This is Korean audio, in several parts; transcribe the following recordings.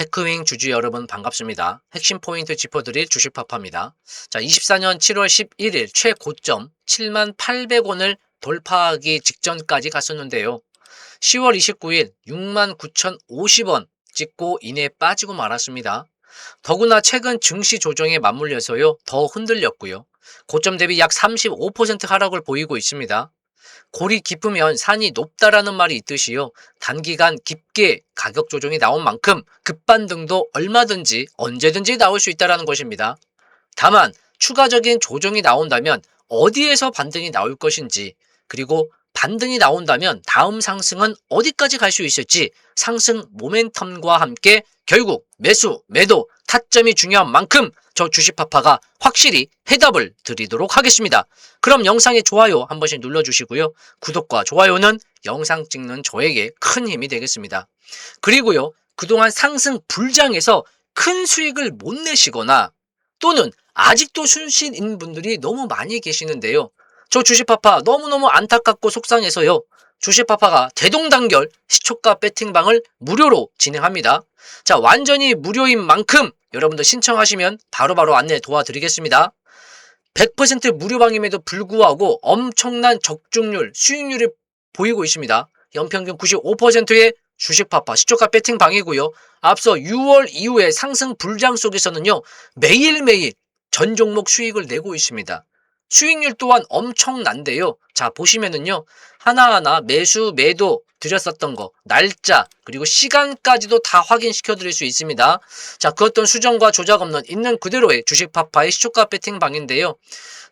테크윙 주주 여러분 반갑습니다. 핵심 포인트 짚어드릴 주식파파입니다. 자, 24년 7월 11일 최고점 7만 800원을 돌파하기 직전까지 갔었는데요. 10월 29일 6만 9,050원 찍고 이내 빠지고 말았습니다. 더구나 최근 증시 조정에 맞물려서요 더 흔들렸고요. 고점 대비 약 35% 하락을 보이고 있습니다. 골이 깊으면 산이 높다라는 말이 있듯이요. 단기간 깊게 가격 조정이 나온 만큼 급반등도 얼마든지 언제든지 나올 수 있다라는 것입니다. 다만 추가적인 조정이 나온다면 어디에서 반등이 나올 것인지 그리고 반등이 나온다면 다음 상승은 어디까지 갈 수 있을지 상승 모멘텀과 함께 결국 매수, 매도, 타점이 중요한 만큼 저 주식파파가 확실히 해답을 드리도록 하겠습니다. 그럼 영상에 좋아요 한 번씩 눌러주시고요. 구독과 좋아요는 영상 찍는 저에게 큰 힘이 되겠습니다. 그리고요, 그동안 상승 불장에서 큰 수익을 못 내시거나 또는 아직도 순신인 분들이 너무 많이 계시는데요. 저 주식파파 너무너무 안타깝고 속상해서요. 주식파파가 대동단결 시초가 배팅방을 무료로 진행합니다. 자, 완전히 무료인 만큼 여러분들 신청하시면 바로 바로 안내 도와드리겠습니다. 100% 무료방임에도 불구하고 엄청난 적중률, 수익률을 보이고 있습니다. 연평균 95%의 주식파파 시초가 배팅방이고요. 앞서 6월 이후에 상승 불장 속에서는요. 매일매일 전 종목 수익을 내고 있습니다. 수익률 또한 엄청난데요. 자, 보시면은요. 하나하나 매수, 매도 드렸었던 거, 날짜, 그리고 시간까지도 다 확인시켜 드릴 수 있습니다. 자, 그 어떤 수정과 조작 없는 있는 그대로의 주식 파파의 시초가 배팅방인데요.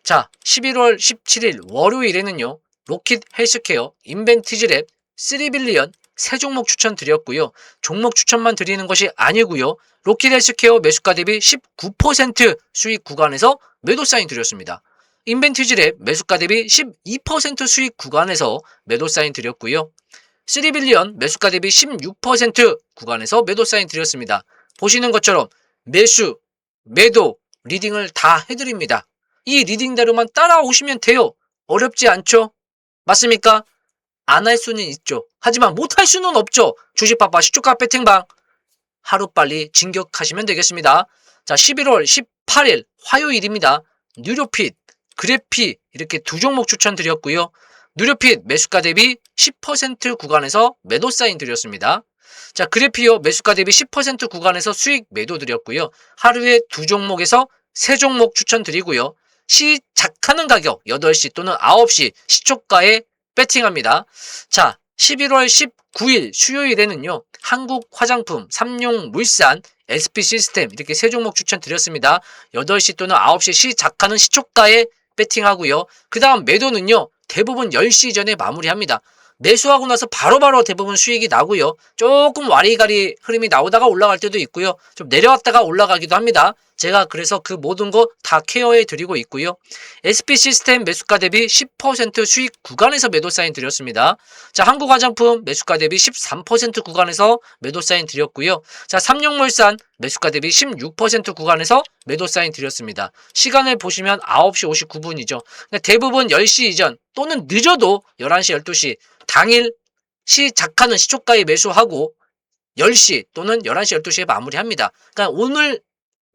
자, 11월 17일 월요일에는요. 로킷 헬스케어, 인벤티지랩, 3빌리언, 세 종목 추천 드렸고요. 종목 추천만 드리는 것이 아니고요. 로킷 헬스케어 매수가 대비 19% 수익 구간에서 매도 사인 드렸습니다. 인벤티지랩 매수가 대비 12% 수익 구간에서 매도 사인 드렸고요. 3빌리언 매수가 대비 16% 구간에서 매도 사인 드렸습니다. 보시는 것처럼 매수, 매도, 리딩을 다 해드립니다. 이 리딩대로만 따라오시면 돼요. 어렵지 않죠? 맞습니까? 안 할 수는 있죠. 하지만 못할 수는 없죠. 주식파파 시초가 배팅방 하루빨리 진격하시면 되겠습니다. 자, 11월 18일 화요일입니다. 뉴로핏, 그래피 이렇게 두 종목 추천드렸고요. 누리핏 매수가 대비 10% 구간에서 매도 사인 드렸습니다. 자, 그래피요 매수가 대비 10% 구간에서 수익 매도 드렸고요. 하루에 두 종목에서 세 종목 추천드리고요. 시작하는 가격 8시 또는 9시 시초가에 배팅합니다. 자, 11월 19일 수요일에는요. 한국 화장품, 삼용 물산, SP 시스템 이렇게 세 종목 추천드렸습니다. 8시 또는 9시 시작하는 시초가에 배팅하고요. 그 다음 매도는요. 대부분 10시 전에 마무리합니다. 매수하고 나서 바로 바로 대부분 수익이 나고요. 조금 와리가리 흐름이 나오다가 올라갈 때도 있고요. 좀 내려왔다가 올라가기도 합니다. 제가 그래서 그 모든 거 다 케어해 드리고 있고요. SP 시스템 매수가 대비 10% 수익 구간에서 매도 사인 드렸습니다. 자, 한국 화장품 매수가 대비 13% 구간에서 매도 사인 드렸고요. 자, 삼용물산 매수가 대비 16% 구간에서 매도 사인 드렸습니다. 시간을 보시면 9시 59분이죠. 대부분 10시 이전 또는 늦어도 11시 12시 당일 시작하는 시초가에 매수하고 10시 또는 11시 12시에 마무리합니다. 그러니까 오늘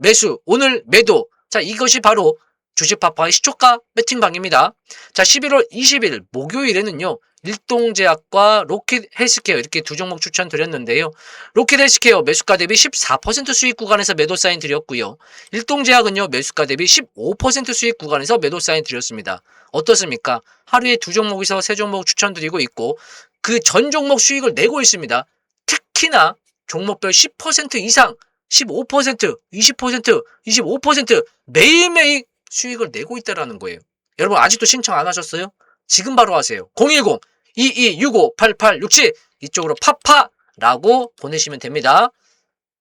매수, 오늘 매도. 자, 이것이 바로 주식파파의 시초가 배팅방입니다. 자, 11월 20일 목요일에는요. 일동제약과 로킷 헬스케어 이렇게 두 종목 추천드렸는데요. 로킷 헬스케어 매수가 대비 14% 수익 구간에서 매도 사인 드렸고요. 일동제약은요. 매수가 대비 15% 수익 구간에서 매도 사인 드렸습니다. 어떻습니까? 하루에 두 종목에서 세 종목 추천드리고 있고 그 전 종목 수익을 내고 있습니다. 특히나 종목별 10% 이상 15%, 20%, 25% 매일매일 수익을 내고 있다라는 거예요. 여러분 아직도 신청 안 하셨어요? 지금 바로 하세요. 010 2265 8867 이쪽으로 파파라고 보내시면 됩니다.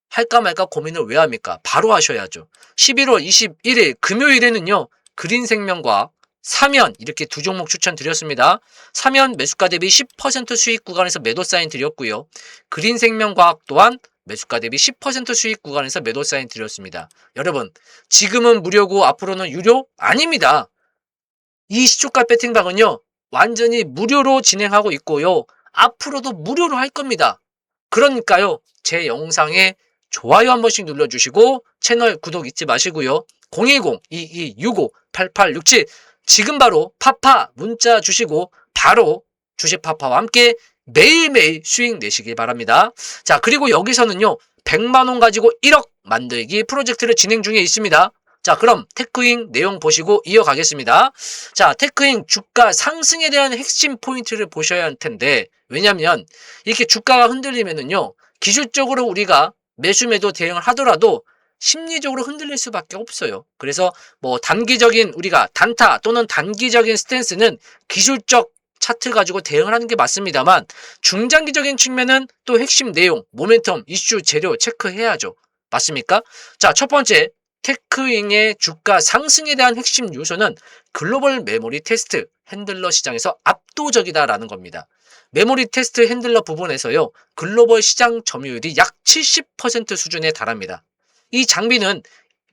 할까 말까 고민을 왜 합니까? 바로 하셔야죠. 11월 21일 금요일에는요. 그린생명과 사면 이렇게 두 종목 추천드렸습니다. 사면 매수가 대비 10% 수익 구간에서 매도 사인 드렸고요. 그린생명과학 또한 매수가 대비 10% 수익 구간에서 매도 사인 드렸습니다. 여러분, 지금은 무료고 앞으로는 유료? 아닙니다. 이 시초가 배팅방은요, 완전히 무료로 진행하고 있고요. 앞으로도 무료로 할 겁니다. 그러니까요, 제 영상에 좋아요 한 번씩 눌러주시고 채널 구독 잊지 마시고요. 010-2265-8867 지금 바로 파파 문자 주시고 바로 주식 파파와 함께 매일매일 수익 내시길 바랍니다. 자, 그리고 여기서는요. 100만 원 가지고 1억 만들기 프로젝트를 진행 중에 있습니다. 자, 그럼 테크잉 내용 보시고 이어가겠습니다. 자, 테크잉 주가 상승에 대한 핵심 포인트를 보셔야 할 텐데, 왜냐면 이렇게 주가가 흔들리면은요, 기술적으로 우리가 매수 매도 대응을 하더라도 심리적으로 흔들릴 수밖에 없어요. 그래서 뭐 단기적인 우리가 단타 또는 단기적인 스탠스는 기술적 차트 가지고 대응을 하는 게 맞습니다만 중장기적인 측면은 또 핵심 내용, 모멘텀, 이슈, 재료 체크해야죠. 맞습니까? 자, 첫 번째 테크잉의 주가 상승에 대한 핵심 요소는 글로벌 메모리 테스트 핸들러 시장에서 압도적이다라는 겁니다. 메모리 테스트 핸들러 부분에서요. 글로벌 시장 점유율이 약 70% 수준에 달합니다. 이 장비는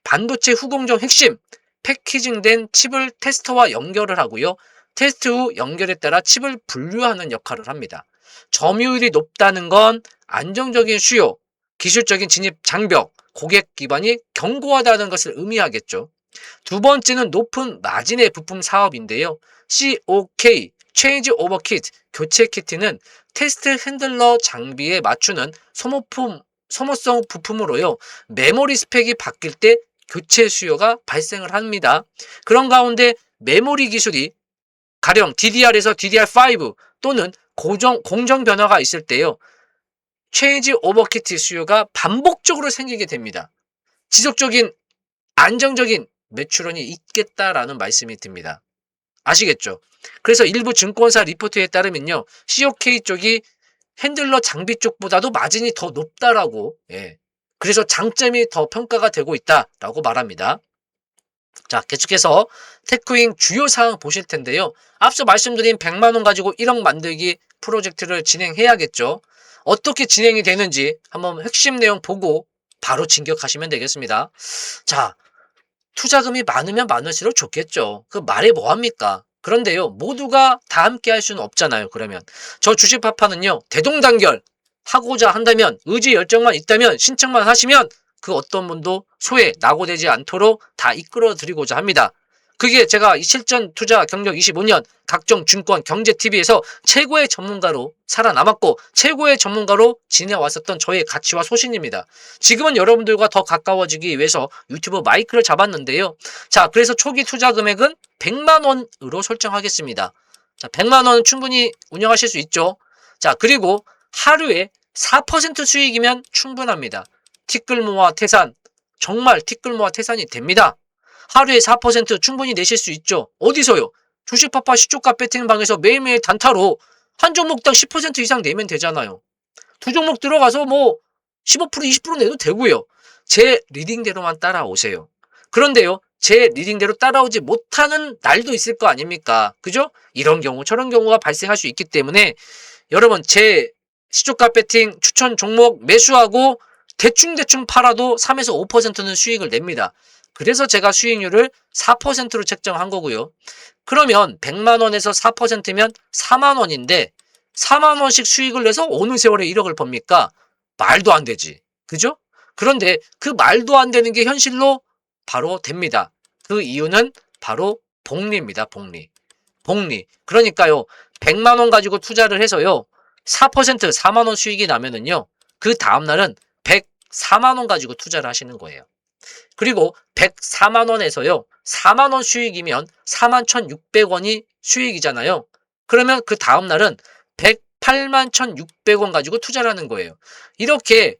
반도체 후공정 핵심 패키징된 칩을 테스터와 연결을 하고요. 테스트 후 연결에 따라 칩을 분류하는 역할을 합니다. 점유율이 높다는 건 안정적인 수요, 기술적인 진입 장벽, 고객 기반이 견고하다는 것을 의미하겠죠. 두 번째는 높은 마진의 부품 사업인데요. COK, Change Over Kit, 교체 키트는 테스트 핸들러 장비에 맞추는 소모품, 소모성 부품으로요. 메모리 스펙이 바뀔 때 교체 수요가 발생을 합니다. 그런 가운데 메모리 기술이 가령 DDR에서 DDR5 또는 고정, 공정 변화가 있을 때요. 체인지 오버키트 수요가 반복적으로 생기게 됩니다. 지속적인 안정적인 매출원이 있겠다라는 말씀이 듭니다. 아시겠죠? 그래서 일부 증권사 리포트에 따르면요. COK 쪽이 핸들러 장비 쪽보다도 마진이 더 높다라고 예. 그래서 장점이 더 평가가 되고 있다라고 말합니다. 자, 계속해서 테크잉 주요 사항 보실 텐데요. 앞서 말씀드린 100만 원 가지고 1억 만들기 프로젝트를 진행해야겠죠. 어떻게 진행이 되는지 한번 핵심 내용 보고 바로 진격하시면 되겠습니다. 자, 투자금이 많으면 많을수록 좋겠죠. 그 말에 뭐합니까? 그런데요, 모두가 다 함께 할 수는 없잖아요, 그러면. 저 주식 파파는요, 대동단결 하고자 한다면, 의지 열정만 있다면, 신청만 하시면, 그 어떤 분도 소외, 낙오되지 않도록 다 이끌어 드리고자 합니다. 그게 제가 이 실전 투자 경력 25년 각종 증권 경제 TV에서 최고의 전문가로 살아남았고 최고의 전문가로 지내왔었던 저의 가치와 소신입니다. 지금은 여러분들과 더 가까워지기 위해서 유튜브 마이크를 잡았는데요. 자, 그래서 초기 투자 금액은 100만 원으로 설정하겠습니다. 자, 100만 원은 충분히 운영하실 수 있죠. 자, 그리고 하루에 4% 수익이면 충분합니다. 티끌모아 태산 정말 티끌모아 태산이 됩니다. 하루에 4% 충분히 내실 수 있죠. 어디서요? 주식파파 시초가 배팅방에서 매일매일 단타로 한 종목당 10% 이상 내면 되잖아요. 두 종목 들어가서 뭐 15% 20% 내도 되고요. 제 리딩대로만 따라오세요. 그런데요. 제 리딩대로 따라오지 못하는 날도 있을 거 아닙니까? 그죠? 이런 경우 저런 경우가 발생할 수 있기 때문에 여러분 제 시초가 배팅 추천 종목 매수하고 대충대충 팔아도 3에서 5%는 수익을 냅니다. 그래서 제가 수익률을 4%로 책정한 거고요. 그러면 100만 원에서 4%면 4만 원인데 4만 원씩 수익을 내서 어느 세월에 1억을 법니까? 말도 안 되지. 그죠? 그런데 그 말도 안 되는 게 현실로 바로 됩니다. 그 이유는 바로 복리입니다. 복리. 복리. 그러니까요. 100만 원 가지고 투자를 해서요. 4% 4만 원 수익이 나면은요. 그 다음 날은 104만 원 가지고 투자를 하시는 거예요. 그리고 104만 원에서요. 4만 원 수익이면 4만 1,600원이 수익이잖아요. 그러면 그 다음 날은 108만 1,600원 가지고 투자를 하는 거예요. 이렇게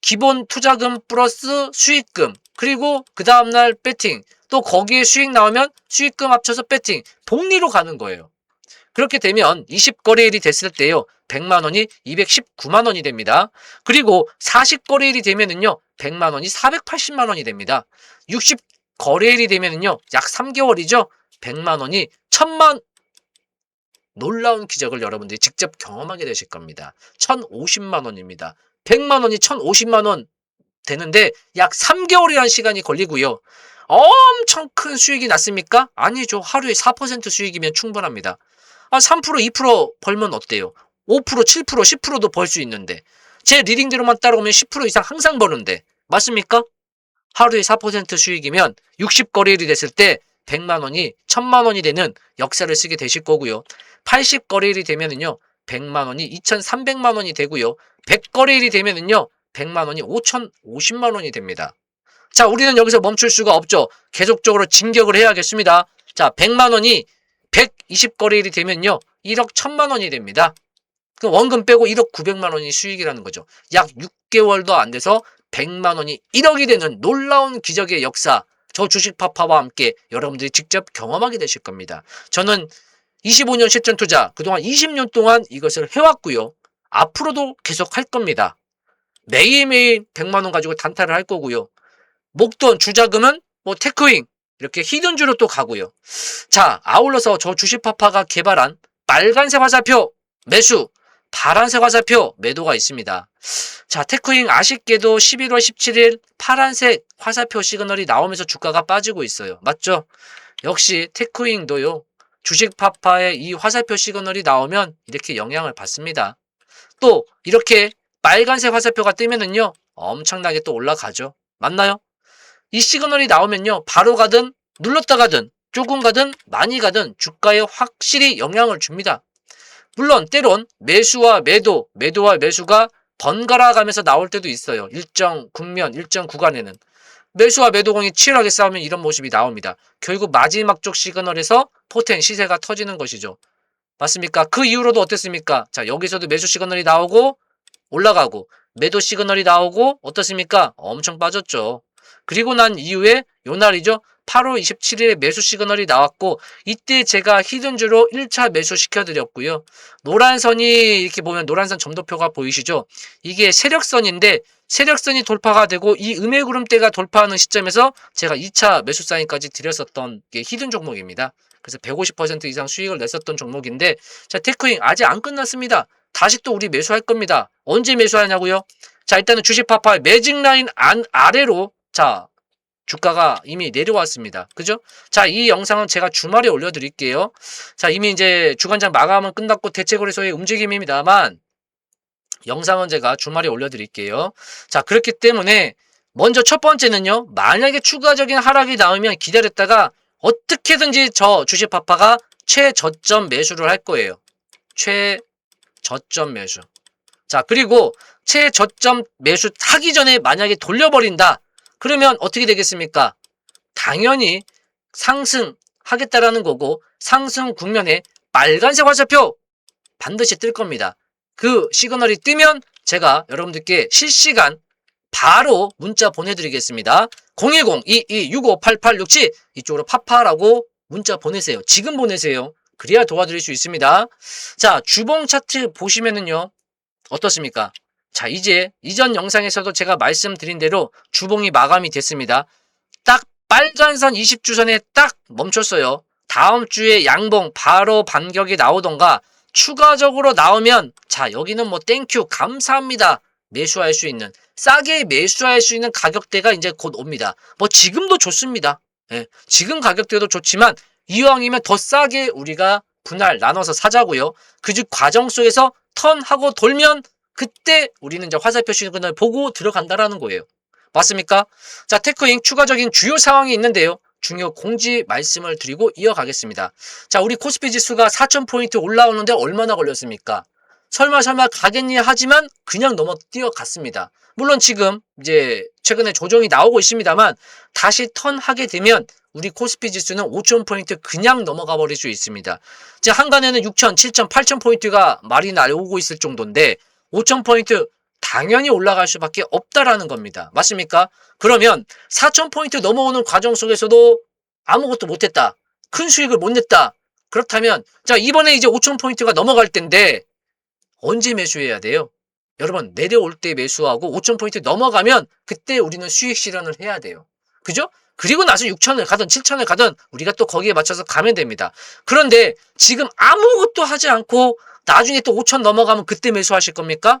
기본 투자금 플러스 수익금 그리고 그 다음 날 배팅 또 거기에 수익 나오면 수익금 합쳐서 배팅 복리로 가는 거예요. 그렇게 되면 20거래일이 됐을 때요. 100만 원이 219만 원이 됩니다. 그리고 40거래일이 되면은요. 100만 원이 480만 원이 됩니다. 60거래일이 되면은요. 약 3개월이죠. 100만 원이 1000만 놀라운 기적을 여러분들이 직접 경험하게 되실 겁니다. 1050만 원입니다. 100만 원이 1050만 원 되는데 약 3개월이라는 시간이 걸리고요. 엄청 큰 수익이 났습니까? 아니죠. 하루에 4% 수익이면 충분합니다. 아, 3% 2% 벌면 어때요? 5% 7% 10%도 벌 수 있는데 제 리딩대로만 따라오면 10% 이상 항상 버는데 맞습니까? 하루에 4% 수익이면 60거래일이 됐을 때 100만 원이 1000만 원이 되는 역사를 쓰게 되실 거고요. 80거래일이 되면은요. 100만 원이 2300만 원이 되고요. 100거래일이 되면은요. 100만 원이 5050만 원이 됩니다. 자, 우리는 여기서 멈출 수가 없죠. 계속적으로 진격을 해야겠습니다. 자, 100만 원이 120거래일이 되면요. 1억 1000만 원이 됩니다. 그럼 원금 빼고 1억 900만 원이 수익이라는 거죠. 약 6개월도 안 돼서 100만 원이 1억이 되는 놀라운 기적의 역사. 저 주식 파파와 함께 여러분들이 직접 경험하게 되실 겁니다. 저는 25년 실전 투자 그동안 20년 동안 이것을 해왔고요. 앞으로도 계속 할 겁니다. 매일매일 100만 원 가지고 단타를 할 거고요. 목돈 주자금은 뭐 테크윙 이렇게 히든주로 또 가고요. 자, 아울러서 저 주식파파가 개발한 빨간색 화살표 매수, 파란색 화살표 매도가 있습니다. 자, 테크윙 아쉽게도 11월 17일 파란색 화살표 시그널이 나오면서 주가가 빠지고 있어요. 맞죠? 역시 테크윙도요. 주식 파파의 이 화살표 시그널이 나오면 이렇게 영향을 받습니다. 또 이렇게 빨간색 화살표가 뜨면은요. 엄청나게 또 올라가죠. 맞나요? 이 시그널이 나오면요. 바로 가든 눌렀다 가든 조금 가든 많이 가든 주가에 확실히 영향을 줍니다. 물론 때론 매수와 매도, 매도와 매수가 번갈아 가면서 나올 때도 있어요. 일정 국면, 일정 구간에는. 매수와 매도공이 치열하게 싸우면 이런 모습이 나옵니다. 결국 마지막 쪽 시그널에서 포텐 시세가 터지는 것이죠. 맞습니까? 그 이후로도 어땠습니까? 자, 여기서도 매수 시그널이 나오고 올라가고 매도 시그널이 나오고 어떻습니까? 엄청 빠졌죠. 그리고 난 이후에 요 날이죠. 8월 27일에 매수 시그널이 나왔고 이때 제가 히든주로 1차 매수 시켜드렸고요. 노란 선이 이렇게 보면 노란 선 점도표가 보이시죠? 이게 세력선인데 세력선이 돌파가 되고 이 음해구름대가 돌파하는 시점에서 제가 2차 매수 사인까지 드렸었던 게 히든 종목입니다. 그래서 150% 이상 수익을 냈었던 종목인데 자 테크잉 아직 안 끝났습니다. 다시 또 우리 매수할 겁니다. 언제 매수하냐고요? 자 일단은 주식 파파 매직 라인 안 아래로 자 주가가 이미 내려왔습니다. 그죠? 자, 이 영상은 제가 주말에 올려드릴게요. 자, 이미 이제 주간장 마감은 끝났고 대체거래소의 움직임입니다만 영상은 제가 주말에 올려드릴게요. 자, 그렇기 때문에 먼저 첫 번째는요. 만약에 추가적인 하락이 나오면 기다렸다가 어떻게든지 저 주식 파파가 최저점 매수를 할 거예요. 최저점 매수. 자, 그리고 최저점 매수 하기 전에 만약에 돌려버린다. 그러면 어떻게 되겠습니까? 당연히 상승하겠다라는 거고 상승 국면에 빨간색 화살표 반드시 뜰 겁니다. 그 시그널이 뜨면 제가 여러분들께 실시간 바로 문자 보내드리겠습니다. 010-2265-8867 이쪽으로 파파라고 문자 보내세요. 지금 보내세요. 그래야 도와드릴 수 있습니다. 자, 주봉 차트 보시면은요. 어떻습니까? 자, 이제 이전 영상에서도 제가 말씀드린 대로 주봉이 마감이 됐습니다. 딱 빨간선 20주선에 딱 멈췄어요. 다음 주에 양봉 바로 반격이 나오던가 추가적으로 나오면 자, 여기는 뭐 땡큐 감사합니다. 매수할 수 있는 싸게 매수할 수 있는 가격대가 이제 곧 옵니다. 뭐 지금도 좋습니다. 예, 지금 가격대도 좋지만 이왕이면 더 싸게 우리가 분할 나눠서 사자고요. 그 즉 과정 속에서 턴하고 돌면 그때 우리는 이제 화살표 시그널 보고 들어간다라는 거예요. 맞습니까? 자, 테크잉 추가적인 주요 상황이 있는데요. 중요 공지 말씀을 드리고 이어가겠습니다. 자, 우리 코스피 지수가 4,000포인트 올라오는데 얼마나 걸렸습니까? 설마 설마 가겠니 하지만 그냥 넘어 뛰어갔습니다. 물론 지금 이제 최근에 조정이 나오고 있습니다만 다시 턴하게 되면 우리 코스피 지수는 5,000포인트 그냥 넘어가 버릴 수 있습니다. 이제 한간에는 6,000, 7,000, 8,000포인트가 말이 날오고 있을 정도인데 5,000포인트 당연히 올라갈 수밖에 없다라는 겁니다. 맞습니까? 그러면 4,000포인트 넘어오는 과정 속에서도 아무것도 못했다. 큰 수익을 못 냈다. 그렇다면 자 이번에 이제 5,000포인트가 넘어갈 텐데 언제 매수해야 돼요? 여러분 내려올 때 매수하고 5,000포인트 넘어가면 그때 우리는 수익 실현을 해야 돼요. 그죠? 그리고 나서 6천을 가든 7천을 가든 우리가 또 거기에 맞춰서 가면 됩니다. 그런데 지금 아무것도 하지 않고 나중에 또 5천 넘어가면 그때 매수하실 겁니까?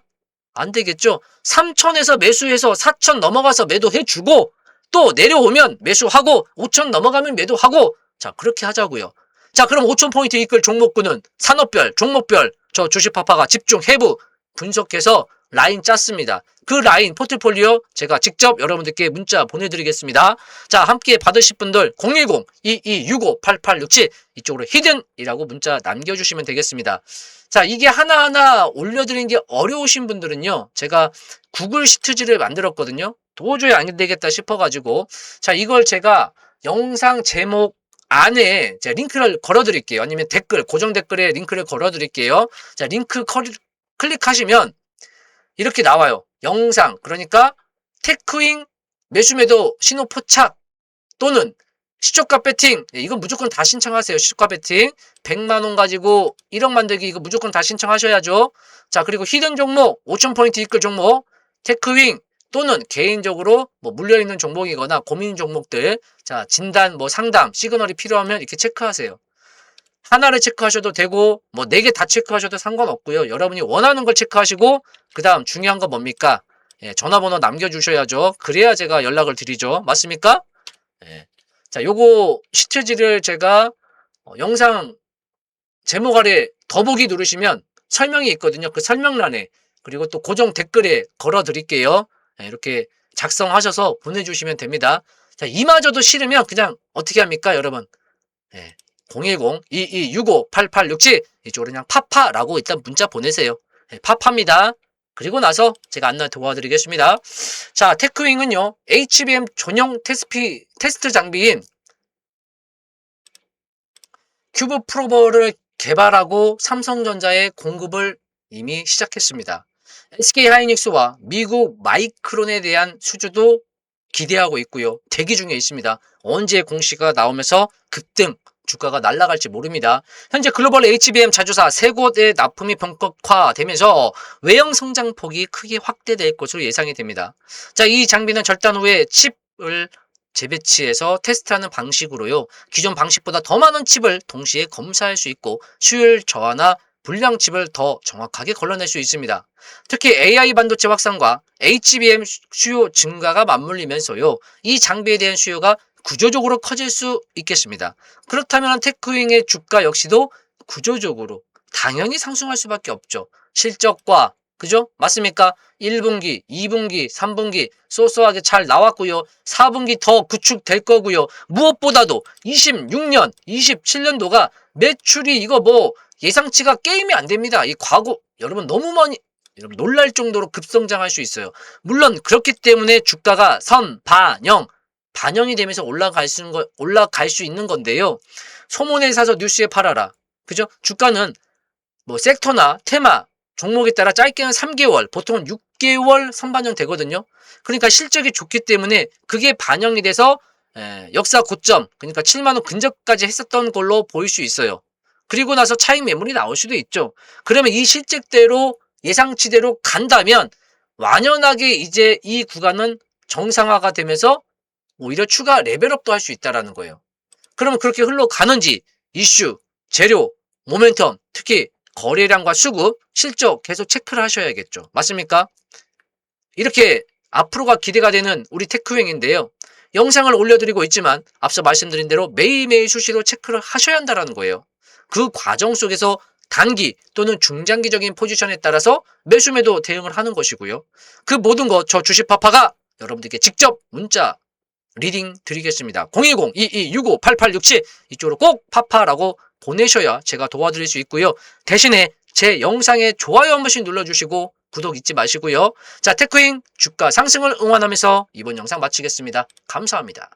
안 되겠죠. 3천에서 매수해서 4천 넘어가서 매도해주고 또 내려오면 매수하고 5천 넘어가면 매도하고 자 그렇게 하자고요. 자 그럼 5천 포인트 이끌 종목군은 산업별, 종목별 저 주식파파가 집중 해부 분석해서 라인 짰습니다. 그 라인 포트폴리오 제가 직접 여러분들께 문자 보내드리겠습니다. 자, 함께 받으실 분들 010-2265-8867 이쪽으로 히든이라고 문자 남겨주시면 되겠습니다. 자, 이게 하나하나 올려드린 게 어려우신 분들은요, 제가 구글 시트지를 만들었거든요. 도저히 안 되겠다 싶어가지고, 자, 이걸 제가 영상 제목 안에 제가 링크를 걸어드릴게요. 아니면 댓글, 고정 댓글에 링크를 걸어드릴게요. 자, 링크 커- 클릭하시면 이렇게 나와요. 영상, 그러니까 테크윙 매수 매도 신호 포착 또는 시초가 배팅 예, 이건 무조건 다 신청하세요. 시초가 배팅 100만 원 가지고 1억 만들기 이거 무조건 다 신청하셔야죠. 자 그리고 히든 종목 5,000포인트 이끌 종목 테크윙 또는 개인적으로 뭐 물려 있는 종목이거나 고민 종목들 자 진단 뭐 상담 시그널이 필요하면 이렇게 체크하세요. 하나를 체크하셔도 되고 뭐 네 개 다 체크하셔도 상관없고요. 여러분이 원하는 걸 체크하시고 그 다음 중요한 건 뭡니까? 예, 전화번호 남겨주셔야죠. 그래야 제가 연락을 드리죠. 맞습니까? 예. 자, 요거 시트지를 제가 어, 영상 제목 아래 더보기 누르시면 설명이 있거든요. 그 설명란에 그리고 또 고정 댓글에 걸어 드릴게요. 예, 이렇게 작성하셔서 보내주시면 됩니다. 자, 이마저도 싫으면 그냥 어떻게 합니까, 여러분? 예, 010-2265-8867 이쪽으로 그냥 파파라고 일단 문자 보내세요. 예, 파파입니다. 그리고 나서 제가 안내 도와드리겠습니다. 자, 테크윙은요, HBM 전용 테스피, 테스트 장비인 큐브 프로버를 개발하고 삼성전자에 공급을 이미 시작했습니다. SK 하이닉스와 미국 마이크론에 대한 수주도 기대하고 있고요. 대기 중에 있습니다. 언제 공시가 나오면서 급등 주가가 날아갈지 모릅니다. 현재 글로벌 HBM 자주사 세 곳의 납품이 본격화되면서 외형 성장폭이 크게 확대될 것으로 예상이 됩니다. 자, 이 장비는 절단 후에 칩을 재배치해서 테스트하는 방식으로요. 기존 방식보다 더 많은 칩을 동시에 검사할 수 있고 수율 저하나 불량 칩을 더 정확하게 걸러낼 수 있습니다. 특히 AI 반도체 확산과 HBM 수요 증가가 맞물리면서요. 이 장비에 대한 수요가 구조적으로 커질 수 있겠습니다. 그렇다면 테크윙의 주가 역시도 구조적으로 당연히 상승할 수밖에 없죠. 실적과 그죠? 맞습니까? 1분기, 2분기, 3분기 쏘쏘하게 잘 나왔고요. 4분기 더 구축될 거고요. 무엇보다도 26년, 27년도가 매출이 이거 뭐 예상치가 게임이 안 됩니다. 이 과거 여러분 너무 많이 여러분 놀랄 정도로 급성장할 수 있어요. 물론 그렇기 때문에 주가가 선 반영 반영이 되면서 올라갈 수 있는 거 올라갈 수 있는 건데요. 소문에 사서 뉴스에 팔아라. 그죠? 주가는 뭐 섹터나 테마 종목에 따라 짧게는 3개월, 보통은 6개월 선반영 되거든요. 그러니까 실적이 좋기 때문에 그게 반영이 돼서 에, 역사 고점, 그러니까 7만 원 근접까지 했었던 걸로 보일 수 있어요. 그리고 나서 차익 매물이 나올 수도 있죠. 그러면 이 실적대로 예상치대로 간다면 완연하게 이제 이 구간은 정상화가 되면서 오히려 추가 레벨업도 할 수 있다라는 거예요. 그러면 그렇게 흘러가는지 이슈, 재료, 모멘텀, 특히 거래량과 수급, 실적 계속 체크를 하셔야겠죠. 맞습니까? 이렇게 앞으로가 기대가 되는 우리 테크행인데요. 영상을 올려드리고 있지만 앞서 말씀드린 대로 매일매일 수시로 체크를 하셔야 한다는 거예요. 그 과정 속에서 단기 또는 중장기적인 포지션에 따라서 매수매도 대응을 하는 것이고요. 그 모든 것 저 주식파파가 여러분들께 직접 문자 리딩 드리겠습니다. 010-2265-8867 이쪽으로 꼭 파파라고 보내셔야 제가 도와드릴 수 있고요. 대신에 제 영상에 좋아요 한 번씩 눌러주시고 구독 잊지 마시고요. 자, 테크잉 주가 상승을 응원하면서 이번 영상 마치겠습니다. 감사합니다.